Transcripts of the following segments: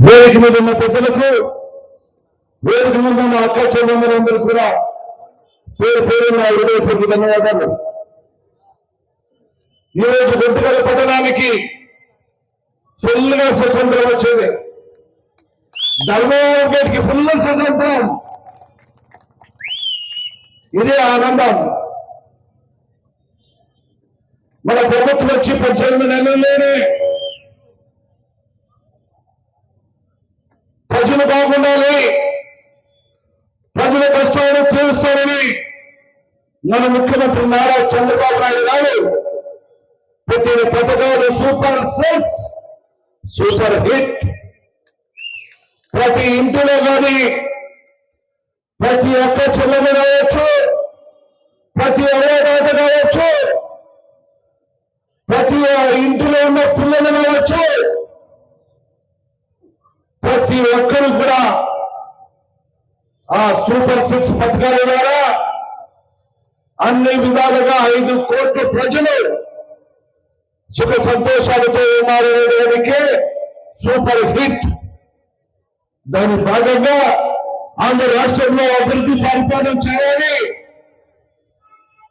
వేదిక మీద ఉన్న పెద్దలకు వేదిక మీద ఉన్న అక్క చెల్లెమ్మలందరూ కూడా పేరు పేరు నా హృదయపూర్వక ధన్యవాదాలు. ఈరోజు గుంటకల పట్టణానికి ఫుల్గా స్వతంత్రం వచ్చేది. ధర్మవరం గేట్కి ఫుల్ స్వతంత్రం. ఇదే ఆనందం. మన ప్రభుత్వం వచ్చి పద్దెనిమిది నెలల్లోనే ప్రజలు బాగుండాలి. ప్రజల కష్టాలను తీరుస్తారని మన ముఖ్యమంత్రి నారా చంద్రబాబు నాయుడు గారు పెట్టిన పథకాలు సూపర్ సిక్స్ సూపర్ హిట్. ప్రతి ఇంటిలో కానీ ప్రతి ఒక్క చెల్లెలు కావచ్చు ప్రతి అవ్వదాత కావచ్చు ప్రతి ఇంటిలో ఉన్న పిల్లలు కావచ్చు ప్రతి ఒక్కరు కూడా ఆ సూపర్ సిక్స్ పథకాల ద్వారా అన్ని విధాలుగా ఐదు కోట్ల ప్రజలు సుఖ సంతోషాలతో మారడానికి సూపర్ హిట్. దాని భాగంగా ఆంధ్ర రాష్ట్రంలో అభివృద్ధి పరిపాలన చేయాలి.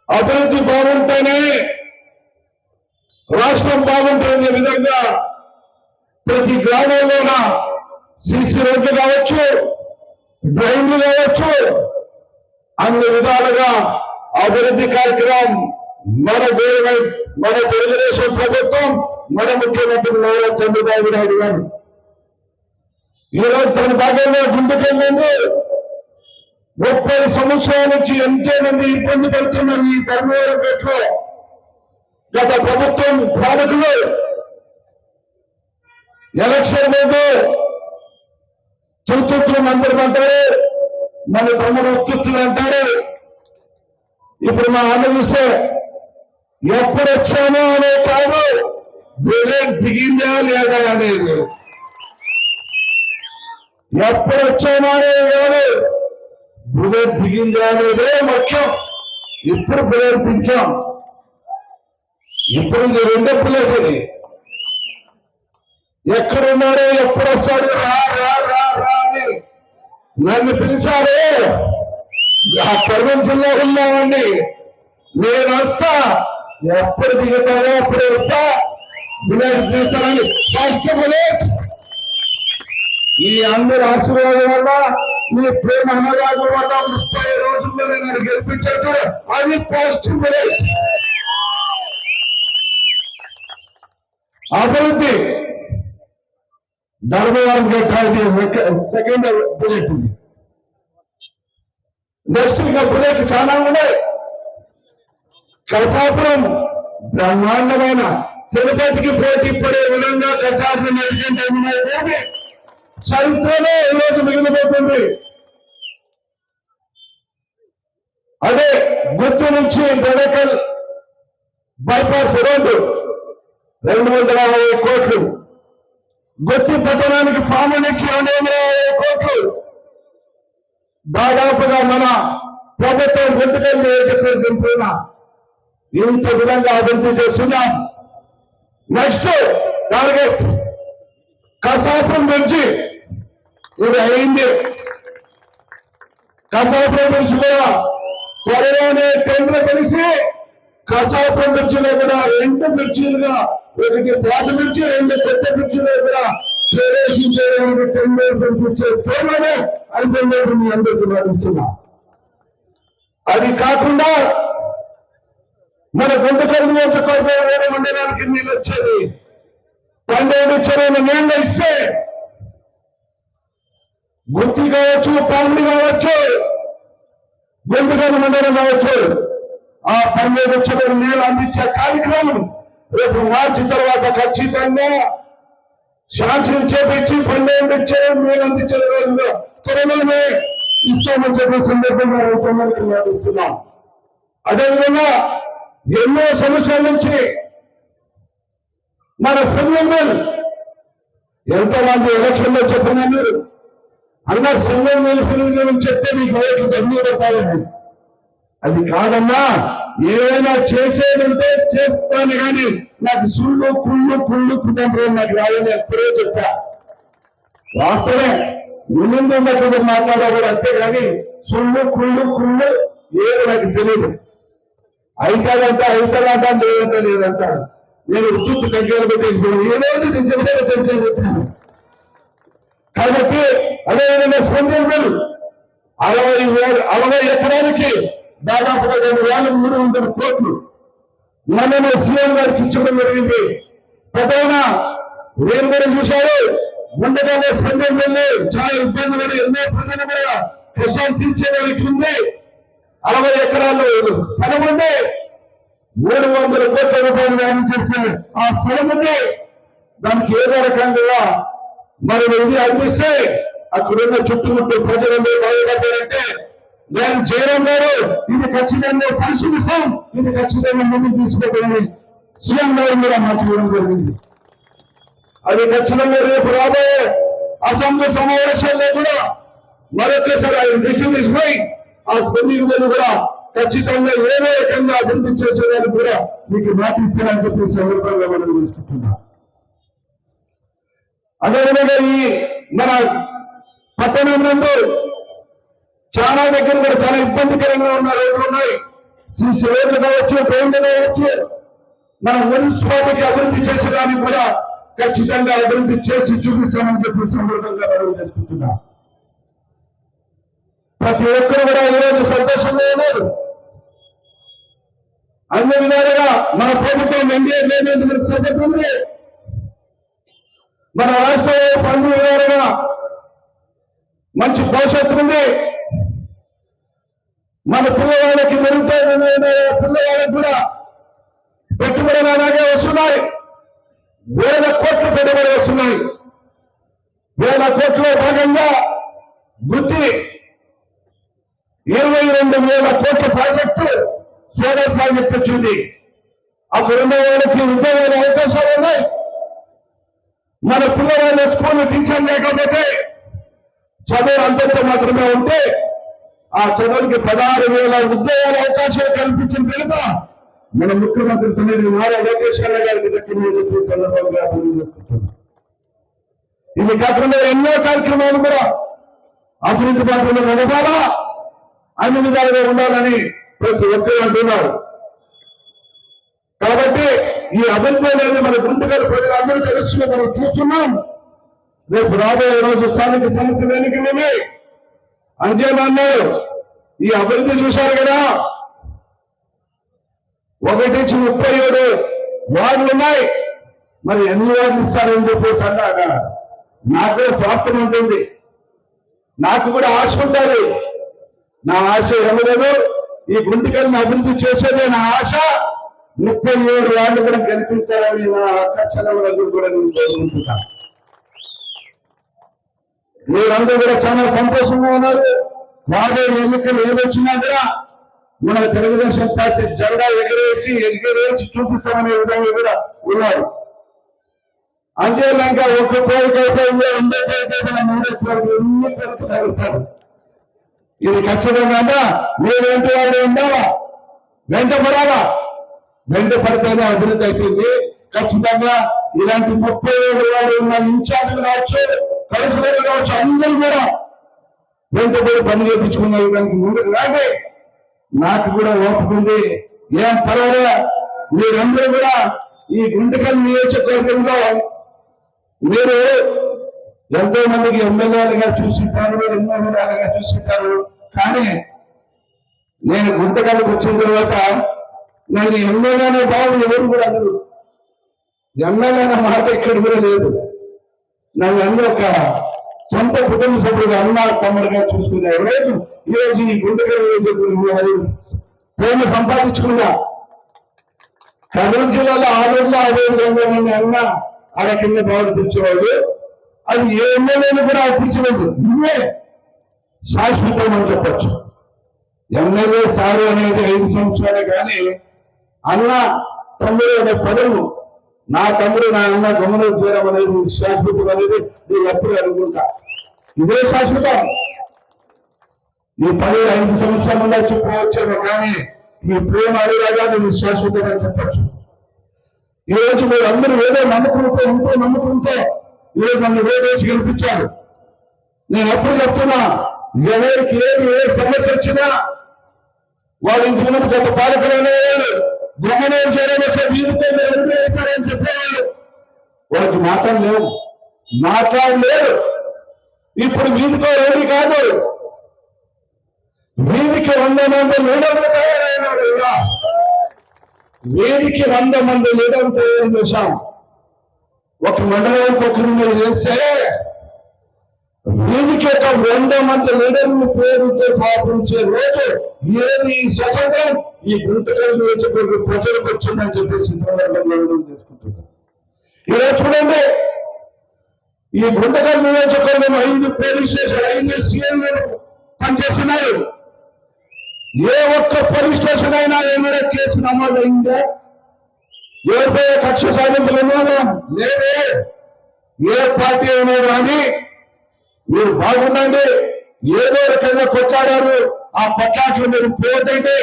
అభివృద్ధి బాగుంటేనే రాష్ట్రం బాగుంటుంది విధంగా ప్రతి గ్రామంలోన సిసి రోడ్లు కావచ్చు డ్రైన్లు కావచ్చు అన్ని విధాలుగా అభివృద్ధి కార్యక్రమం మన గవర్నమెంట్ మన తెలుగుదేశం ప్రభుత్వం మన ముఖ్యమంత్రి నారా చంద్రబాబు నాయుడు గారు. ఈరోజు తన భాగంలో గుండెకెళ్ళింది ముప్పై సంవత్సరాల నుంచి ఎంతో మంది ఇబ్బంది పడుతున్నారు ఈ ధర్మవరం పెట్లో గత ప్రభుత్వం పాలకులు. ఎలక్షన్ ముందు తుత్తులు మందిరం అంటారు. మన తమ్ముడు ఉత్తుత్తులు అంటారు. ఇప్పుడు మా ఆలోచిస్తే ఎప్పుడు వచ్చామో అనే కాదు బుల్లెట్ దిగిందా లేదా అనేది. ఎప్పుడు వచ్చామో అనేది కాదు బుల్లెట్ దిగిందా అనేదే ముఖ్యం. ఇప్పుడు బుల్లెట్ ఇప్పుడు ఇది రెండో బుల్లెట్ ఎక్కడున్నాడో ఎప్పుడు వస్తాడు రా రా రా అని నన్ను పిలిచాడు ఆ ప్రపంచంలో ఉన్నామండి. నేను వస్తా. ఎప్పుడు దిగుతానో అప్పుడు వస్తా. బుల్లెట్ తీస్తానని ఫస్ట్ బుల్లెట్ ఈ అందరి ఆశీర్వాదం వల్ల మీ ప్రేమ అనురాగం వల్ల ముప్పై రోజుల్లో నేను గెలిపించాను చూడు. అది ఫస్ట్ బుల్లెట్ అభివృద్ధి. ధర్మవరం గట్టాది సెకండ్ బుల్లెట్ ఉంది నెక్స్ట్ ఇంకా బుల్లెట్ చాలా ఉన్నాయి. కసాపురం బ్రహ్మాండమైన తిరుపతికి పోటీ పడే విధంగా కసాపురం ఎలిజెంట్ చరిత్రలో ఈ రోజు మిగిలిపోతుంది. అదే గుర్తు నుంచి బడకల్ బైపాస్ రోడ్డు. రెండు వందల యాభై కోట్లు. గుర్తు పట్టణానికి పాము నుంచి రెండు వందల యాభై కోట్లు దాదాపుగా మన ప్రభుత్వం గుర్తుకెళ్ళి నియోజకవర్గం దింపిన ఇంత విధంగా అభివృద్ధి చేస్తున్నాం. నెక్స్ట్ టార్గెట్ కసాపురం నుంచి ఇది అయింది. కసాపురం నుంచి కూడా త్వరలోనే టెండర్ కలిసి కసాపురం నుంచి కూడా రెండు మిర్చీలుగా ఒకటి పాత మిర్చి రెండు కొత్త మిర్చిలో ప్రవేశించడానికి టెండర్ పంపించే త్వరలోనే ఐదు మీ అందరికీ నడుస్తున్నా. అది కాకుండా మన గుంటకల్ నియోజకవర్గం వేరే మండలానికి నీళ్ళు వచ్చేది. పన్నెండు చెరువులు నీళ్ళు ఇస్తే గుత్తి కావచ్చు పండ్లు కావచ్చు గుంటకల్ మండలం కావచ్చు ఆ పన్నెండు చెరువులు నీళ్ళు అందించే కార్యక్రమం రేపు మార్చి తర్వాత ఖచ్చితంగా శాంక్షన్ చేపించి పన్నెండు చెరువులు నీళ్ళు అందించే రోజుల్లో త్వరలోనే ఇస్తామని చెప్పిన సందర్భంగా రైతులందరికీ నడుస్తున్నాం అదేవిధంగా ఎన్నో సంవత్సరాల నుంచి మన సంఘం ఎంతో మంది ఎలక్షన్లో చెప్పినారు అన్న సంఘం మిల్ చెప్తే మీకు ఓట్లు దండి పడతాయని అది కాదన్నా ఏదైనా చేసేదంటే చేస్తాను కానీ నాకు సుళ్ళు కుళ్ళు కుళ్ళు కుటుంబం నాకు రాదని ఎప్పుడో చెప్పా. వాస్తవమే ముందు ఉన్నప్పుడు మాట్లాడేవాడు అంతే కానీ సుళ్ళు కుళ్ళు కుళ్ళు ఏది నాకు తెలియదు అయితాడంట అయితాడంట లేదంట లేదంట నేను ఉచిత దగ్గర పెట్టి ఏ రోజు నేను దగ్గర పెట్టాను కాబట్టి అదేవిధంగా స్పందించారు అరవై వేలు అరవై ఎకరాలకి దాదాపుగా రెండు వేల మూడు వందల కోట్లు మనమే సీఎం గారికి ఇచ్చడం జరిగింది. ప్రధాన ఏం కూడా చూశారు. ఉండగానే సంఘం వెళ్ళి చాలా ఇబ్బంది పడి ఎన్నో ప్రజలు కూడా కష్టాలు తీర్చేదానికి ఉంది. అరవై ఎకరాల్లో స్థలం ఉంది. మూడు వందల కోట్ల రూపాయలు వ్యాయం చేసే ఆ స్థలం ఉంది. దానికి ఏదో రకంగా మరి ఇది అందిస్తే అక్కడున్న చుట్టుముట్టు ప్రజలందరూ బాగుపడతారంటే నేను జయరాం గారు ఇది ఖచ్చితంగా పరిశీలిస్తాం ఇది ఖచ్చితంగా ముందుకు తీసుకెళ్తామని సీఎం గారు కూడా మాట్లాడడం జరిగింది. అది ఖచ్చితంగా రేపు రాబోయే అసెంబ్లీ సమావేశాల్లో కూడా మరొకసారి ఆయన దృష్టి తీసుకుని ఆ స్పందింగ్ కూడా ఖచ్చితంగా ఏదో రకంగా అభివృద్ధి చేసేదానికి కూడా మీకు మాటిస్తారని చెప్పి సందర్భంగా మనం తీసుకుంటున్నాం అదేవిధంగా ఈ మన పట్టణం నందు చాలా దగ్గర కూడా చాలా ఇబ్బందికరంగా ఉన్న రోజులు ఉన్నాయి. సీసీ రోడ్లు కావచ్చు రోడ్లు కావచ్చు మన మున్సిపాలిటీకి అభివృద్ధి చేసేదానికి కూడా ఖచ్చితంగా అభివృద్ధి చేసి చూపిస్తామని చెప్పి సందర్భంగా మనం చేసుకుంటున్నాం. ప్రతి ఒక్కరు కూడా ఈరోజు సంతోషంగా ఉన్నారు. అన్ని విధాలుగా మన ప్రభుత్వం ఎన్డీఏ లేనేది మనకు సంగతి మన రాష్ట్రంలో పండుగ విధాలుగా మంచి భవిష్యత్తు ఉంది. మన పిల్లవాళ్ళకి మెరుగుతున్న పిల్లవాళ్ళకి కూడా పెట్టుబడులు అలాగే వస్తున్నాయి. వేల కోట్లు పెట్టుబడి వస్తున్నాయి. వేల కోట్ల భాగంగా వృత్తి ఇరవై రెండు వేల కోట్ల ప్రాజెక్టు సోలార్ ప్రాజెక్ట్ వచ్చింది. అప్పుడు ఉన్న వాళ్ళకి ఉద్యోగాల అవకాశాలు ఉన్నాయి. మన పిల్లవాళ్ళ స్కూల్ టీచర్ లేకపోతే చదువు అంతంత మాత్రమే ఉంటే ఆ చదువుకి పదహారు వేల ఉద్యోగాల అవకాశాలు కల్పించిన పిల్లట మన ముఖ్యమంత్రి తొమ్మిది నారా లోకేష్ అన్న గారికి దక్కిందని సందర్భంగా ఇది కాకుండా ఎన్నో కార్యక్రమాలు కూడా అభివృద్ధి పాత్రలో నడపాలా? అన్ని విధాలుగా ఉండాలని ప్రతి ఒక్కరు అంటున్నారు. కాబట్టి ఈ అభివృద్ధి అనేది మన గుంటగల ప్రజలందరూ తెలుసుకుని మనం చూస్తున్నాం. రేపు రాబోయే రోజు స్థానిక సమస్యలు ఎన్నికలేమి అంజేనా ఈ అభివృద్ధి చూశారు కదా? ఒకటి నుంచి ముప్పై ఏడు వార్డులు ఉన్నాయి. మరి ఎన్ని వార్డులు ఇస్తారని చెప్పేసి అన్నాక నాకు కూడా స్వార్థం ఉంటుంది. నాకు కూడా ఆశ ఉంటుంది. నా ఆశ ఏమలేదు ఈ గుంటికల్ని అభివృద్ధి చేసేదే నా ఆశ. ముప్పై ఏడు వాళ్ళు కూడా కనిపిస్తారని నా అక్షరాలు కూడా నేను కోరుకుంటున్నాను. మీరందరూ కూడా చాలా సంతోషంగా ఉన్నారు. రాబోయే ఎన్నికలు ఏదొచ్చినా కూడా మన తెలుగుదేశం పార్టీ జెండా ఎగరేసి ఎగరేసి చూపిస్తామనే విధంగా కూడా ఉన్నారు. అంతేనాక ఒక్క కోరిక అయిపోయింది రెండో కోరిక అయిపోయింది మూడో కోరిక ఎన్ని కోరికలు ఇది ఖచ్చితంగా మీరేంటి వెంట వాడు ఉండాలా? వెంట పడాలా? వెంట పడితేనే అభివృద్ధి అవుతుంది. ఖచ్చితంగా ఇలాంటి ముప్పై ఏడు వాడు ఉన్న ఇన్ఛార్జ్లు కావచ్చు కౌన్సిలర్లు కావచ్చు అందరూ కూడా వెంటబడి పని చేయించుకున్నారు దానికి ముందుకు రాగే నాకు కూడా ఓపిక ఉంది. ఏం పర్వాలే. మీరందరూ కూడా ఈ గుంటకల్ నియోజకవర్గంలో మీరు ఎంతో మందికి ఎమ్మెల్యేలుగా చూసింటారు ఎన్నో విధాలుగా చూసింటారు. కానీ నేను గుంటకల్కి వచ్చిన తర్వాత నేను ఎమ్మెల్యేనే బాబు ఎవరు కూడా అందరు ఎమ్మెల్యే మాట ఇక్కడ కూడా లేదు. నన్ను అందరూ ఒక సొంత కుటుంబ సభ్యులుగా అన్న తమ్ముడుగా చూసుకునే రోజు ఈ రోజు ఈ గుంటకల్ ప్రేమ సంపాదించుకున్నా. కర్నూలు జిల్లాలో ఆ రోజులో అదే విధంగా నన్ను అన్న ఆడ కింద బాగా పిలిచేవాళ్ళు అది ఏ ఎమ్మెల్యేని కూడా తీర్చలేదు. నువ్వే శాశ్వతం అని చెప్పచ్చు ఎమ్మెల్యే సారు అనేది ఐదు సంవత్సరాలే కానీ అన్న తమ్ముడు అనే పదవు నా తమ్ముడు నా అన్న గమన ఉద్యోగం అనేది శాశ్వతం అనేది నేను ఎప్పుడు అనుకుంటా. ఇదే శాశ్వతం. నీ పది ఐదు సంవత్సరాల ముందు చెప్పవచ్చాను కానీ నీ ప్రేమ అడిగాగా నేను శాశ్వతం అని చెప్పచ్చు. ఈరోజు మీరు అందరూ ఏదో నమ్మకంతో ఎంతో నమ్మకంతో ఈరోజు నన్ను వేటేసి గెలిపించారు. నేను ఎప్పుడు చెప్తున్నా ఎవరికి ఏది ఏ సమస్య వచ్చినా వాళ్ళు ఇంతకుముందు గత పాలకులు అనేవాళ్ళు గృహణం చేయడం వాళ్ళకి మాటలు లేవు. మాట్లాడలేరు ఇప్పుడు వీధికో రెడీ కాదు. వీధికి వంద మంది లీడర్లు తయారైనాడు ఇలా వీధికి వంద మంది లీడర్లు తయారు చేశాం. ఒక మండలానికి ఒకరి మీద చేస్తే వీధికి ఒక వంద మంది లీడర్లు పేరుతో స్థాపించే రోజు ఏది ఈ స్వతంత్రం? ఈ గుంటకల్ నియోజకవర్గ ప్రజలకు వచ్చిందని చెప్పేసి ఈ సందర్భంగా విడుదల ఈరోజు చూడండి. ఈ గుంటకల్ నియోజకవర్గం ఐదు పోలీస్ స్టేషన్ ఐదు సీఎంలు పనిచేస్తున్నారు. ఏ ఒక్క పోలీస్ స్టేషన్ అయినా ఏమైనా కేసు నమోదైందా? ఎవరిపై కక్ష సాధింపులు లేదే. ఏ పార్టీ అయినా కానీ మీరు బాగుండండి. ఏదో రకంగా కొట్లాడారు. ఆ పట్లాట్లు మీరు పోతండి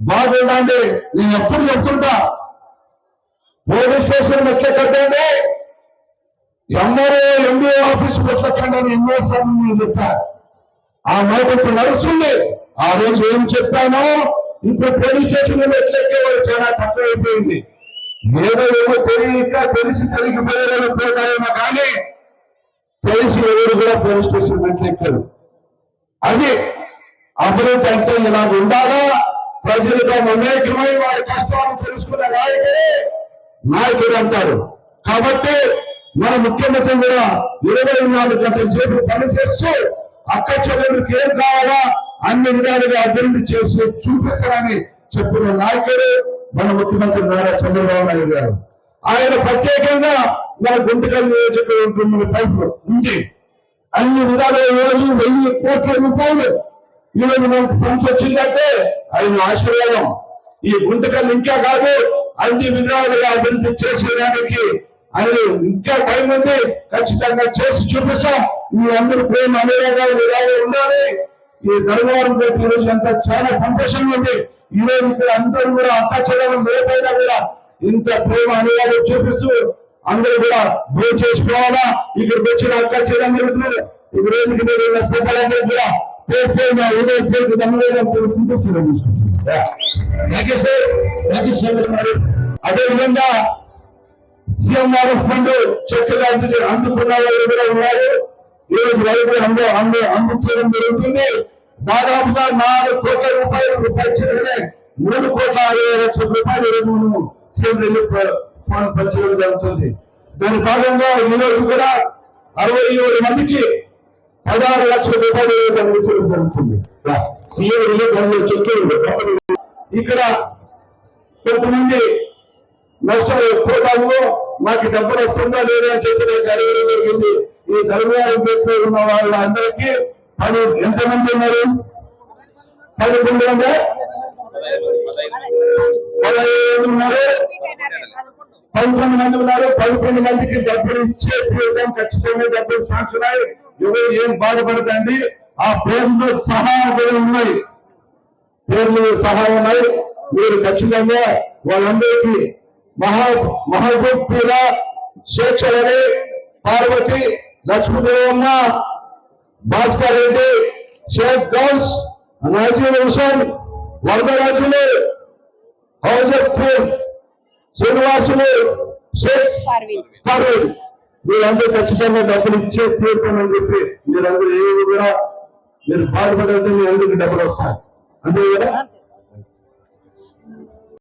బాగుండండి. నేను ఎప్పుడు చెప్తుంటా పోలీస్ స్టేషన్ ఎట్లా కట్టండి? ఎంఆర్ఓ ఎండిఓ ఆఫీస్ ఎట్లకండి అని ఎన్నోసార్లు నేను చెప్పా ఆ మాట ఇప్పుడు నడుస్తుంది. ఆ రోజు ఏం చెప్పానో ఇప్పుడు పోలీస్ స్టేషన్ ఎట్లెక్కేవాళ్ళు చాలా తక్కువైపోయింది. ఏదో ఏమో తెలియక తెలిసి తెలియకపోయారని పోతారేమో కానీ తెలిసి ఎవరు కూడా పోలీస్ స్టేషన్ ఎట్లెక్కారు? అది అభివృద్ధి అంటే ఇలా ఉండాలా? ప్రజలతో మమేకమై వారి కష్టాలను తెలుసుకునే నాయకుడే నాయకుడు అంటారు. కాబట్టి మన ముఖ్యమంత్రి కూడా ఇరవై నాలుగు గంటల సేపు పనిచేస్తూ అక్క చెల్లెలకు ఏం కావాలా అన్ని విధాలుగా అభివృద్ధి చేసి చూపిస్తారని చెప్పిన నాయకుడు మన ముఖ్యమంత్రి నారా చంద్రబాబు నాయుడు గారు. ఆయన ప్రత్యేకంగా మన గుంటకల్ నియోజకవర్గం పైపు ఉంది. అన్ని విధాలుగా ఈరోజు వెయ్యి కోట్ల రూపాయలు ఈరోజు మనకు ఫండ్స్ వచ్చిందంటే ఆయన ఆశీర్వాదం. ఈ గుంటకల్ ఇంకా కాదు అన్ని విధాలుగా అభివృద్ధి చేసేదానికి అది ఇంకా టైం ఉంది. ఖచ్చితంగా చేసి చూపిస్తాం. మీ అందరూ ప్రేమ అనురాగా ఇలాగే ఉండాలి. ఈ ధర్మవరం రేపు ఈ రోజు అంతా చాలా సంతోషంగా ఉంది. ఈ రోజు ఇక్కడ అందరూ కూడా అక్క చెల్లెలు లేకపోయినా కూడా ఇంత ప్రేమ అనురాగం చూపిస్తూ అందరూ కూడా భోజనం చేసుకోవాలా? ఇక్కడికి వచ్చిన అక్క చెల్లెలు ఈ రోజుకి పెద్దలందరూ కూడా పేరు పేరున ఉదయం పేరుకు ధన్యవాదం తెలుపుకుంటూ సెలవు తీసుకుంటున్నాను థ్యాంక్ యూ అదేవిధంగా సీఎంఆర్ ఫండ్ చక్కగా అందు అందుకున్న వాళ్ళు కూడా ఉన్నారు. ఈ రోజు రైతులు అందు అందు అందించడం జరుగుతుంది. దాదాపుగా నాలుగు కోట్ల రూపాయలు పంచడమే మూడు కోట్ల అరవై లక్షల రూపాయలు ఈ రోజు మనము సీఎం రిలీఫ్ ఫండ్ పంచడం జరుగుతుంది. దాని భాగంగా ఈ రోజు కూడా అరవై ఏడు మందికి పదహారు లక్షల రూపాయలు ఈ అందించడం జరుగుతుంది. సీఎం రిలీఫ్ ఫండ్ ఇక్కడ కొంతమంది నష్టం పోతాము మాకు డబ్బులు వస్తుందా లేదా అని చెప్పి నాకు అడగడం జరిగింది. ఈ ధర్మవరం పెట్టులో ఉన్న వాళ్ళందరికీ పది ఎంతమంది ఉన్నారు? పదకొండు వందల పదహైదు ఉన్నారు. పదకొండు మంది ఉన్నారు. పదకొండు మందికి డబ్బులు ఇచ్చే తీర్థం ఖచ్చితంగా డబ్బులు సాంక్షన్ అయ్యి ఎవరు ఏం బాధపడకండి. ఆ పేర్లు సహా ఉన్నాయి. పేర్లు సహా ఉన్నాయి మీరు ఖచ్చితంగా వాళ్ళందరికీ మహా మహబూబ్ పీరా శేక్షరని పార్వతి లక్ష్మీదేవమ్మ భాస్కర్ రెడ్డి షేక్ గౌస్ నాజీర్ హుసేన్ వరదరాజులు హౌజపూర్ శ్రీనివాసులు షేక్ పర్వీన్. పర్వీన్. మీరందరూ ఖచ్చితంగా డబ్బులు ఇచ్చే తీరుతామని చెప్పి మీరందరూ ఏది కూడా మీరు బాధపడద్దు మీ అందరికి డబ్బులు వస్తాయి. అంతే కదా?